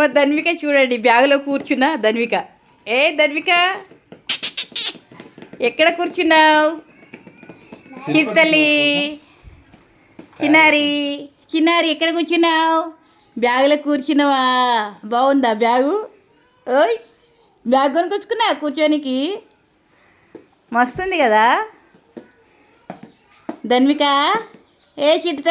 మా ధన్విక చూడండి బ్యాగులో కూర్చున్నా ధన్విక. ఏ ధన్విక? ఎక్కడ కూర్చున్నావు? చిత్తలి చిన్నారి. చిన్నారి ఎక్కడ కూర్చున్నావు? బ్యాగులో కూర్చున్నావా? బాగుందా బ్యాగు? ఓయ్ బ్యాగ్ కొనుకొచ్చుకున్నా కూర్చోనికి? మస్తుంది కదా. ధన్విక ఏ చిట్టు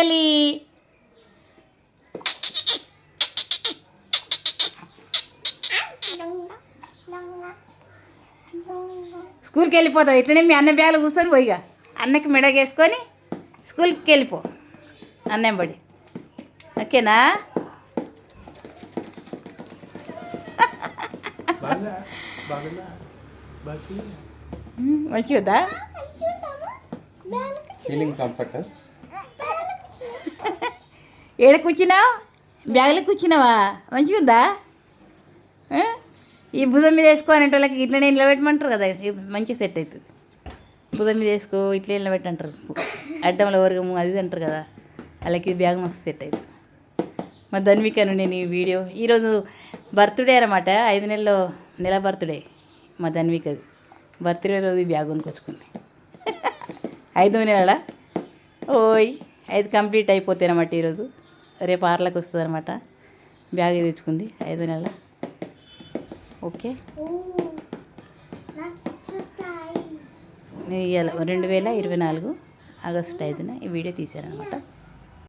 స్కూల్కి వెళ్ళిపోతావు ఇట్లనే మీ అన్న బ్యాగులు కూర్చొని పోయిగా అన్నకి మెడగేసుకొని స్కూల్కి వెళ్ళిపో అన్నం పడి ఓకేనా? మంచిగా ఫీలింగ్ కంఫర్ట్ ఏడ కూర్చున్నావు? బ్యాగ్లో కూర్చున్నావా? మంచిగా ఉందా ఆ? ఈ భుజం మీద వేసుకోని వాళ్ళకి ఇట్లనే నిలబెట్టమంటారు కదా ఇది మంచి సెట్ అవుతుంది. భుజం మీద వేసుకో ఇట్లా నిలబెట్టంటారు అడ్డంలో వర్గము అది అంటారు కదా వాళ్ళకి బ్యాగ్ మస్తు సెట్ అవుతుంది. మా ధన్వికను నేను ఈ వీడియో ఈరోజు బర్త్డే అనమాట ఐదు నెలల్లో నెల బర్త్డే మా ధన్వికది. బర్త్డే రోజు ఈ బ్యాగ్ కొనుకొచ్చుకుంది. ఐదో నెలల? ఓయ్ ఐదు కంప్లీట్ అయిపోతాయి అనమాట ఈరోజు రేపు ఆరులకు వస్తుంది అనమాట బ్యాగ్ తెచ్చుకుంది ఐదో నెల ఓకే. నేను రెండు వేల ఇరవై నాలుగు ఆగస్ట్ ఐదున ఈ వీడియో తీశాను అనమాట